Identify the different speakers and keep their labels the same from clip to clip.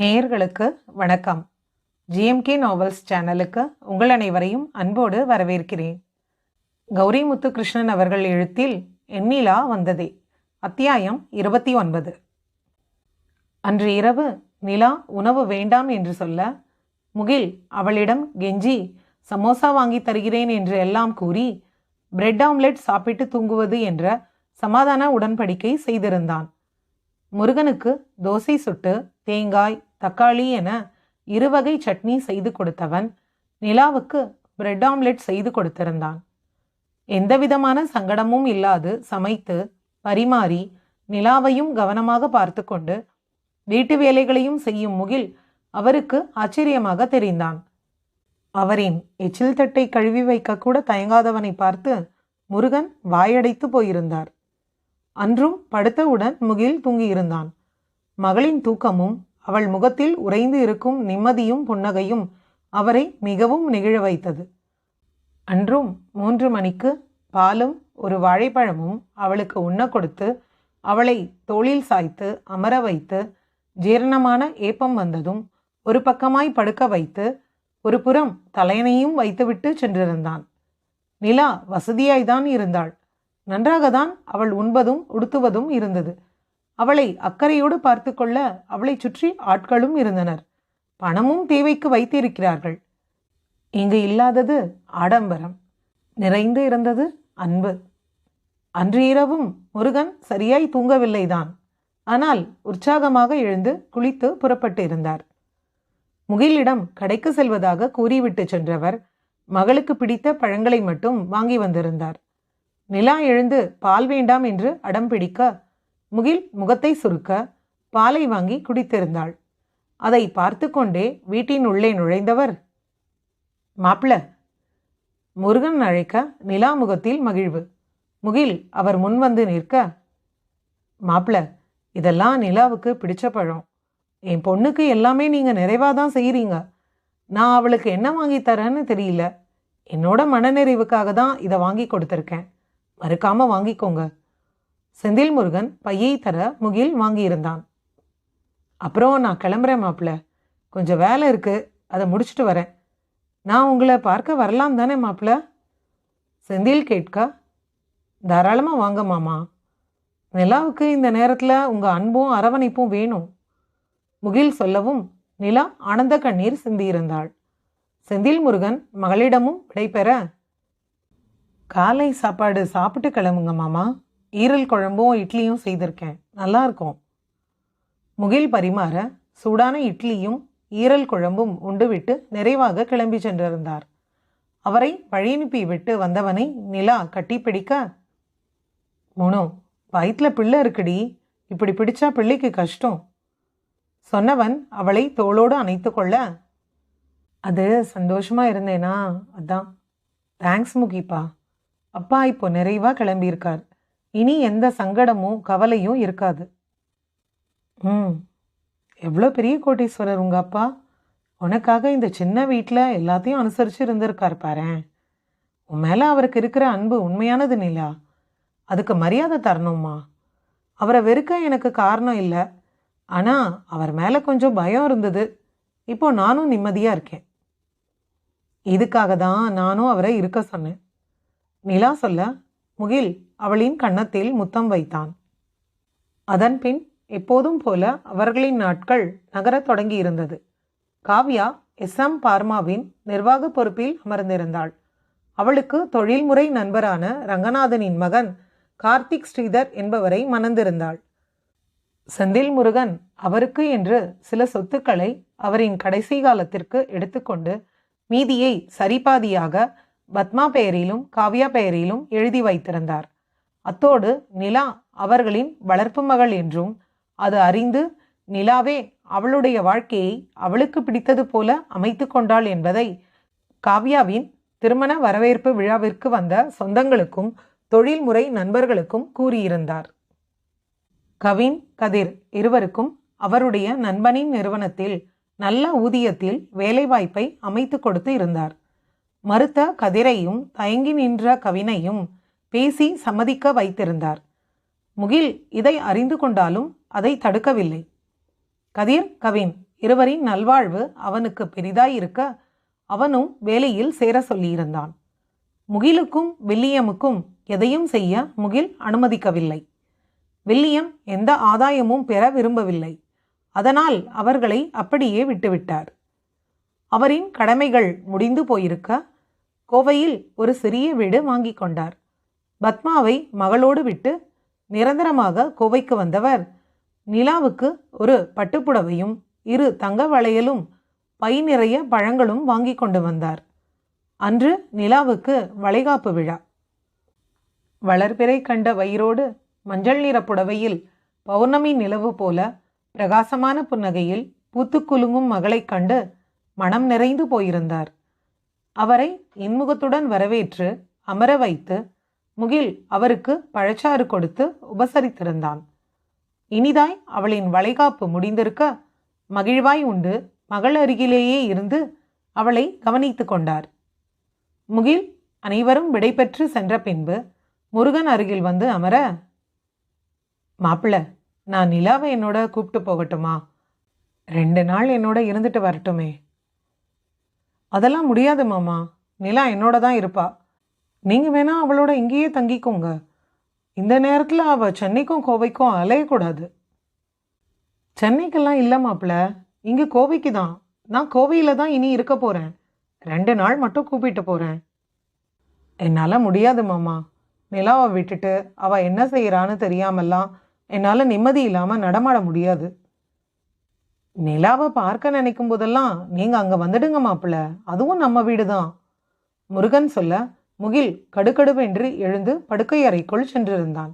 Speaker 1: நேயர்களுக்கு வணக்கம். GMK novels சேனலுக்கு உங்கள் அனைவரையும் அன்போடு வரவேற்கிறேன். கௌரி முத்துகிருஷ்ணன் அவர்கள் எழுத்தில் எண்ணிலா வந்ததே. அத்தியாயம் இருபத்தி ஒன்பது. அன்று இரவு நிலா உணவு வேண்டாம் என்று சொல்ல முகில் அவளிடம் கெஞ்சி சமோசா வாங்கி தருகிறேன் என்று எல்லாம் கூறி பிரெட் ஆம்லெட் சாப்பிட்டு தூங்குவது என்ற சமாதான உடன்படிக்கை செய்திருந்தான். முருகனுக்கு தோசை சுட்டு தேங்காய் தக்காளி என இருவகை சட்னி செய்து கொடுத்தவன் நிலாவுக்கு பிரெட் ஆம்லெட் செய்து கொடுத்திருந்தான். எந்தவிதமான சங்கடமும் இல்லாது சமைத்து பரிமாறி நிலாவையும் கவனமாக பார்த்து கொண்டு வீட்டு வேலைகளையும் செய்யும் முகில் அவருக்கு ஆச்சரியமாக தெரிந்தான். அவரின் எச்சில் தட்டை கழுவி வைக்க கூட தயங்காதவனை பார்த்து முருகன் வாயடைத்து போயிருந்தார். அன்றும் படுத்தவுடன் முகில் தூங்கியிருந்தான். மகளின் தூக்கமும் அவள் முகத்தில் உறைந்து இருக்கும் நிம்மதியும் புன்னகையும் அவரை மிகவும் நெகிழ வைத்தது. அன்றும் மூன்று மணிக்கு பாலும் ஒரு வாழைப்பழமும் அவளுக்கு உண்ண கொடுத்து அவளை தோளில் சாய்த்து அமர வைத்து ஜீரணமான ஏப்பம் வந்ததும் ஒரு பக்கமாய் படுக்க வைத்து ஒரு புறம் தலையணையும் வைத்துவிட்டு சென்றிருந்தான். நிலா வசதியாய்தான் இருந்தாள். நன்றாகத்தான் அவள் உண்பதும் உடுத்துவதும் இருந்தது. அவளை அக்கறையோடு பார்த்து கொள்ள அவளைச் சுற்றி ஆட்களும் இருந்தனர். பணமும் தேவைக்கு வைத்திருக்கிறார்கள். இங்கு இல்லாதது ஆடம்பரம். நிறைந்து இருந்தது அன்பு. அன்று இரவும் முருகன் சரியாய் தூங்கவில்லைதான். ஆனால் உற்சாகமாக எழுந்து குளித்து புறப்பட்டு இருந்தார் முகிலிடம் கடைக்கு செல்வதாக கூறிவிட்டு சென்றவர் மகளுக்கு பிடித்த பழங்களை மட்டும் வாங்கி வந்திருந்தார். நிலா எழுந்து பால் வேண்டாம் என்று அடம் பிடிக்க முகில் முகத்தை சுருக்க பாலை வாங்கி குடித்திருந்தாள். அதை பார்த்து கொண்டே வீட்டின் உள்ளே நுழைந்தவர் மாப்பிள முருகன் அழைக்க நிலா முகத்தில் மகிழ்வு. முகில் அவர் முன் வந்து நிற்க மாப்பிள இதெல்லாம் நிலாவுக்கு பிடிச்ச பழம். என் பொண்ணுக்கு எல்லாமே நீங்கள் நிறைவாக தான் செய்கிறீங்க நான் அவளுக்கு என்ன வாங்கி தரேன்னு தெரியல. என்னோட மனநிறைவுக்காக தான் இதை வாங்கி கொடுத்துருக்கேன். மறுக்காமல் வாங்கிக்கோங்க. செந்தில் முருகன் பையை தர முகில் வாங்கியிருந்தான். அப்புறம் நான் கிளம்புறேன் மாப்பிள்ள. கொஞ்சம் வேலை இருக்கு. அதை முடிச்சுட்டு வரேன். நான் உங்களை பார்க்க வரலாம் தானே மாப்பிள்ள? செந்தில் கேட்க தாராளமாக வாங்க மாமா. நிலாவுக்கு இந்த நேரத்தில் உங்கள் அன்பும் அரவணைப்பும் வேணும். முகில் சொல்லவும் நிலா ஆனந்த கண்ணீர் சிந்தியிருந்தாள். செந்தில் முருகன் மகளிடமும் விடைபெற காலை சாப்பாடு சாப்பிட்டு கிளம்புங்க மாமா. ஈரல் குழம்பும் இட்லியும் செய்திருக்கேன். நல்லா இருக்கும். முகில் பரிமாற சூடான இட்லியும் ஈரல் குழம்பும் உண்டுவிட்டு நிறைவாக கிளம்பி சென்றிருந்தார். அவரை வழியனுப்பி விட்டு வந்தவனை நிலா கட்டிப்பிடிக்க முனு வயிற்றில் பிள்ளை இருக்குடி. இப்படி பிடிச்சா பிள்ளைக்கு கஷ்டம். சொன்னவன் அவளை தோளோடு அணைத்து கொள்ள அது சந்தோஷமாக இருந்தேனா? அதான். தேங்க்ஸ் முகிப்பா. அப்பா இப்போ நிறைவாக கிளம்பியிருக்கார். இனி எந்த சங்கடமும் கவலையும் இருக்காது. ம். எவ்வளோ பெரிய கோட்டீஸ்வரர் உங்கள் அப்பா? உனக்காக இந்த சின்ன வீட்டில் எல்லாத்தையும் அனுசரித்து இருந்திருக்கார் பாரேன். உன் மேலே அவருக்கு இருக்கிற அன்பு உண்மையானது நிலா. அதுக்கு மரியாதை தரணுமா அவரை வெறுக்க எனக்கு காரணம் இல்லை. ஆனால் அவர் மேலே கொஞ்சம் பயம் இருந்தது. இப்போ நானும் நிம்மதியாக இருக்கேன். இதுக்காக தான் நானும் அவரை இருக்க சொன்னேன். நிலா சொல்ல முகில் அவளின் கன்னத்தில் முத்தம் வைத்தான். அதன் பின் எப்போதும் போல அவர்களின் நாட்கள் நகரத் தொடங்கி இருந்தது காவ்யா எஸ்எம் பார்மாவின் நிர்வாக பொறுப்பில் அமர்ந்திருந்தாள். அவளுக்கு தொழில்முறை நண்பரான ரங்கநாதனின் மகன் கார்த்திக் ஸ்ரீதர் என்பவரை மணந்திருந்தாள். செந்தில் முருகன் அவருக்கு என்று சில சொத்துக்களை அவரின் கடைசி காலத்திற்கு எடுத்துக்கொண்டு மீதியை சரிபாதியாக பத்மா பெயரிலும் காவ்யா பெயரிலும் எழுதி வைத்திருந்தார். அத்தோடு நிலா அவர்களின் வளர்ப்பு மகள் என்றும் அது அறிந்து நிலாவே அவளுடைய வாழ்க்கையை அவளுக்கு பிடித்தது போல அமைத்து கொண்டாள் என்பதை காவ்யாவின் திருமண வரவேற்பு விழாவிற்கு வந்த சொந்தங்களுக்கும் தொழில்முறை நண்பர்களுக்கும் கூறியிருந்தார். கவின் கதிர் இருவருக்கும் அவருடைய நண்பனின் நிறுவனத்தில் நல்ல ஊதியத்தில் வேலைவாய்ப்பை அமைத்து கொடுத்து இருந்தார். மறுத்த கதிரையும் தயங்கி நின்ற கவினையும் பேசி சம்மதிக்க வைத்திருந்தார். முகில் இதை அறிந்து கொண்டாலும் அதை தடுக்கவில்லை. கதிர் கவின் இருவரின் நல்வாழ்வு அவனுக்கு பெரிதாயிருக்க அவனும் வேலையில் சேர சொல்லியிருந்தான். முகிலுக்கும் வில்லியமுக்கும் எதையும் செய்ய முகில் அனுமதிக்கவில்லை. வில்லியம் எந்த ஆதாயமும் பெற விரும்பவில்லை. அதனால் அவர்களை அப்படியே விட்டுவிட்டார். அவரின் கடமைகள் முடிந்து போயிருக்க கோவையில் ஒரு சிறிய வீடு வாங்கிக் கொண்டார். பத்மாவை மகளோடு விட்டு நிரந்தரமாக கோவைக்கு வந்தவர். நிலாவுக்கு ஒரு பட்டுப்புடவையும் இரு தங்க வளையலும் பை நிறைய பழங்களும் வாங்கி கொண்டு வந்தார். அன்று நிலாவுக்கு வளைகாப்பு விழா. வளர்பிறை கண்ட வயிறோடு மஞ்சள் நிற புடவையில் பௌர்ணமி நிலவு போல பிரகாசமான புன்னகையில் பூத்து குலுங்கும் மகளைக் கண்டு மனம் நிறைந்து போயிருந்தார். அவரை இன்முகத்துடன் வரவேற்று அமர வைத்து முகில் அவருக்கு பழச்சாறு கொடுத்து உபசரித்திருந்தான். இனிதாய் அவளின் வளைகாப்பு முடிந்திருக்க மகிழ்வாய் உண்டு. மகள் அருகிலேயே இருந்து அவளை கவனித்து கொண்டார். முகில் அனைவரும் விடைபெற்று சென்ற பின்பு முருகன் அருகில் வந்து அமர மாப்பிள்ள நான் நிலாவை என்னோட கூப்பிட்டு போகட்டுமா? ரெண்டு நாள் என்னோட இருந்துட்டு வரட்டுமே. அதெல்லாம் முடியாது மாமா. நிலா என்னோட தான் இருப்பா. நீங்க வேணா அவளோட இங்கேயே தங்கிக்கோங்க. இந்த நேரத்தில் அவ சென்னைக்கும் கோவைக்கும் அலையக்கூடாது. சென்னைக்கெல்லாம் இல்லை மாப்பிள்ள இங்கே கோவைக்கு தான். நான் கோவையில் தான் இனி இருக்க போகிறேன் ரெண்டு நாள் மட்டும் கூப்பிட்டு போகிறேன் என்னால் முடியாது மாமா. நிலாவை விட்டுட்டு அவள் என்ன செய்கிறான்னு தெரியாமல்லாம் என்னால் நிம்மதி இல்லாமல் நடமாட முடியாது. நிலாவை பார்க்க நினைக்கும் போதெல்லாம் நீங்கள் அங்கே வந்துடுங்க மாப்பிள்ள. அதுவும் நம்ம வீடு தான் முருகன் சொல்ல முகில் கடுக்கடுவென்று எழுந்து படுக்கை அறைக்குள் சென்றிருந்தான்.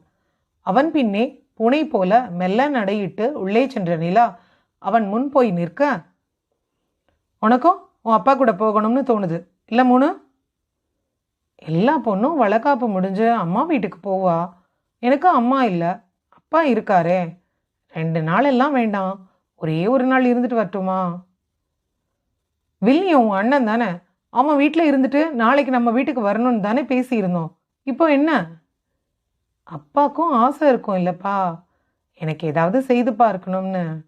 Speaker 1: அவன் பின்னே பூனை போல மெல்ல நடையிட்டு உள்ளே சென்ற நிலா அவன் முன் போய் நிற்க. உனக்கும் உன் அப்பா கூட போகணும்னு தோணுது. இல்லை மூணு? எல்லா பொண்ணும் வளக்காப்பு முடிஞ்சு அம்மா வீட்டுக்கு போவா. எனக்கு அம்மா இல்லை. அப்பா இருக்காரே. ரெண்டு நாள் எல்லாம் வேண்டாம். ஒரே ஒரு நாள் இருந்துட்டு வரட்டுமா? வில்லியம் உன் அண்ணன் தானே? அவன் வீட்டில் இருந்துட்டு நாளைக்கு நம்ம வீட்டுக்கு வரணும்னு தானே பேசியிருந்தோம். இப்போ என்ன? அப்பாக்கும் ஆசை இருக்கும் இல்லைப்பா. எனக்கு ஏதாவது செய்து பார்க்கணும்னு.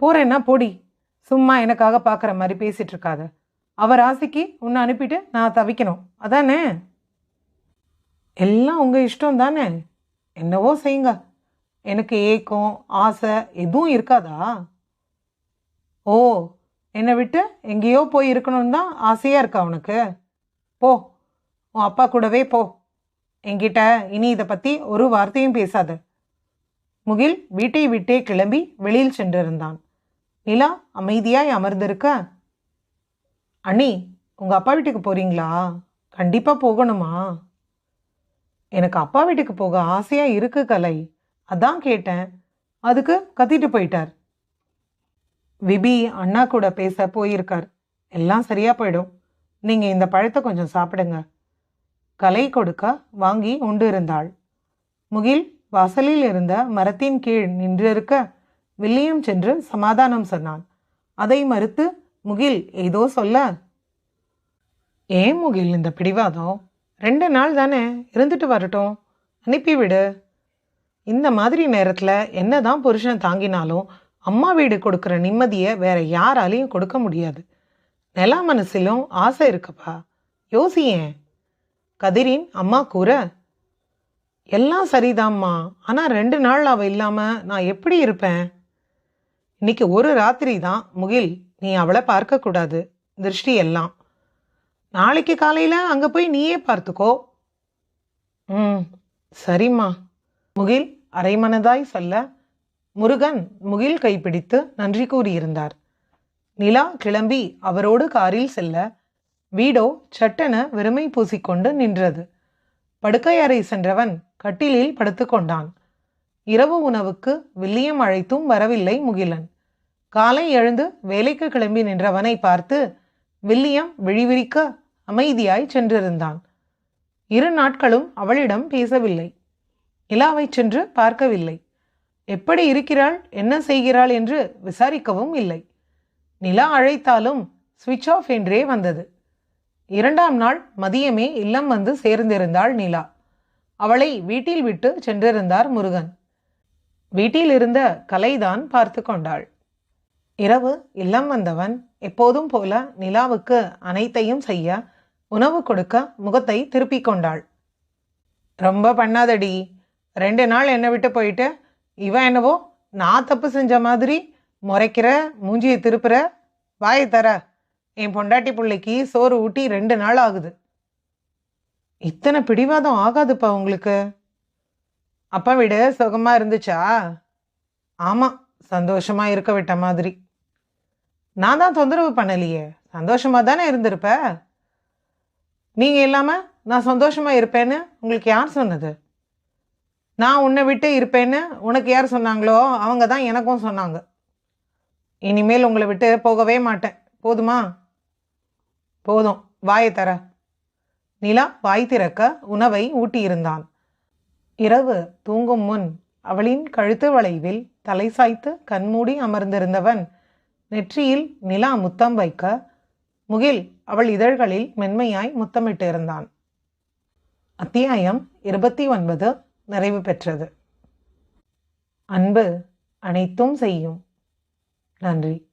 Speaker 1: போறேன்னா பொடி. சும்மா எனக்காக பார்க்குற மாதிரி பேசிட்டு இருக்காத. அவர் ஆசைக்கு உன்னை அனுப்பிட்டு நான் தவிக்கணும். அதானே? எல்லாம் உங்கள் இஷ்டம் தானே என்னவோ செய்யுங்க. எனக்கு ஏக்கம் ஆசை எதுவும் இருக்காதா? ஓ என்னை விட்டு எங்கேயோ போய் இருக்கணும்னு தான் ஆசையாக இருக்கா உனக்கு? போ உன் அப்பா கூடவே போ. என்கிட்ட இனி இதை பற்றி ஒரு வார்த்தையும் பேசாத. முகில் வீட்டை விட்டே கிளம்பி வெளியில் சென்றிருந்தான். நிலா அமைதியாய் அமர்ந்திருக்க அண்ணி உங்கள் அப்பா வீட்டுக்கு போகிறீங்களா கண்டிப்பாக போகணுமா? எனக்கு அப்பா வீட்டுக்கு போக ஆசையாக இருக்கு கலை. அதான் கேட்டேன். அதுக்கு கத்திட்டு போயிட்டார். விபி அண்ணா கூட பேச போயிருக்கார். எல்லாம் சரியா போயிடும். நீங்க இந்த பழத்தை கொஞ்சம் சாப்பிடுங்க. கலை கொடுக்க வாங்கி உண்டு இருந்தாள். முகில் வாசலில் இருந்த மரத்தின் கீழ் நின்றிருக்க வில்லியம் சென்று சமாதானம் சொன்னான். அதை மறுத்து முகில் ஏதோ சொல்ல ஏன் முகில் இந்த பிடிவாதம்? ரெண்டு நாள் தானே இருந்துட்டு வரட்டும். அனுப்பிவிடு. இந்த மாதிரி நேரத்தில் என்னதான் புருஷன் தாங்கினாலும் அம்மா வீடு கொடுக்குற நிம்மதியை வேற யாராலையும் கொடுக்க முடியாது. நிலா மனசிலும் ஆசை இருக்குப்பா. யோசியேன் கதிரின் அம்மா கூற எல்லாம் சரிதாம்மா. ஆனால் ரெண்டு நாள் அவள் இல்லாமல் நான் எப்படி இருப்பேன்? இன்னைக்கு ஒரு ராத்திரி தான் முகில் நீ அவளை பார்க்கக்கூடாது திருஷ்டி எல்லாம். நாளைக்கு காலையில் அங்கே போய் நீயே பார்த்துக்கோ. ம் சரிம்மா. முகில் அரைமனதாய் சொல்ல முருகன் முகில் கைப்பிடித்து நன்றி கூறியிருந்தார். நிலா கிளம்பி அவரோடு காரில் செல்ல வீடோ சட்டென வெறுமை பூசிக்கொண்டு நின்றது. படுக்கை அறை சென்றவன் கட்டிலில் படுத்துக்கொண்டான் இரவு உணவுக்கு வில்லியம் அழைத்தும் வரவில்லை முகிலன். காலை எழுந்து வேலைக்கு கிளம்பி நின்றவனை பார்த்து வில்லியம் விழிவிரிக்க அமைதியாய் சென்றிருந்தான். இரு நாட்களும் அவளிடம் பேசவில்லை. நிலாவை சென்று பார்க்கவில்லை. எப்படி இருக்கிறாள்? என்ன செய்கிறாள்? என்று விசாரிக்கவும் இல்லை. நிலா அழைத்தாலும் சுவிட்ச் ஆஃப் என்றே வந்தது. இரண்டாம் நாள் மதியமே இல்லம் வந்து சேர்ந்திருந்தாள் நிலா. அவளை வீட்டில் விட்டு சென்றிருந்தார் முருகன். வீட்டில் இருந்த கலைதான் பார்த்து கொண்டாள். இரவு இல்லம் வந்தவன் எப்போதும் போல நிலாவுக்கு அனைத்தையும் செய்ய உணவு கொடுக்க முகத்தை திருப்பிக் கொண்டாள். ரொம்ப பண்ணாதடி. ரெண்டு நாள் என்னை விட்டு போயிட்டு இவன் என்னவோ நான் தப்பு செஞ்ச மாதிரி முறைக்கிற மூஞ்சியை திருப்புற வாயை தர. என் பொண்டாட்டி பிள்ளைக்கு சோறு ஊட்டி ரெண்டு நாள் ஆகுது. இத்தனை பிடிவாதம் ஆகாதுப்பா உங்களுக்கு. அப்பா விட சுகமாக இருந்துச்சா? ஆமாம் சந்தோஷமாக இருக்க விட்ட மாதிரி. நான் தான் தொந்தரவு பண்ணலையே. சந்தோஷமாக தானே இருந்திருப்ப? நீங்கள் இல்லாமல் நான் சந்தோஷமாக இருப்பேன்னு உங்களுக்கு யார் சொன்னது? நான் உன்னை விட்டு இருப்பேன்னு உனக்கு யார் சொன்னாங்களோ அவங்க தான் எனக்கும் சொன்னாங்க. இனிமேல் உங்களை விட்டு போகவே மாட்டேன். போதுமா? போதும். வாயை தர. நிலா வாய் திறக்க உணவை ஊட்டியிருந்தான். இரவு தூங்கும் முன் அவளின் கழுத்து வளைவில் தலை சாய்த்து கண்மூடி அமர்ந்திருந்தவன் நெற்றியில் நிலா முத்தம் வைக்க முகில் அவள் இதழ்களில் மென்மையாய் முத்தமிட்டு இருந்தான் அத்தியாயம் இருபத்தி ஒன்பது. நிறைவு பெற்றது. அன்பு அனைத்தும் செய்யும். நன்றி.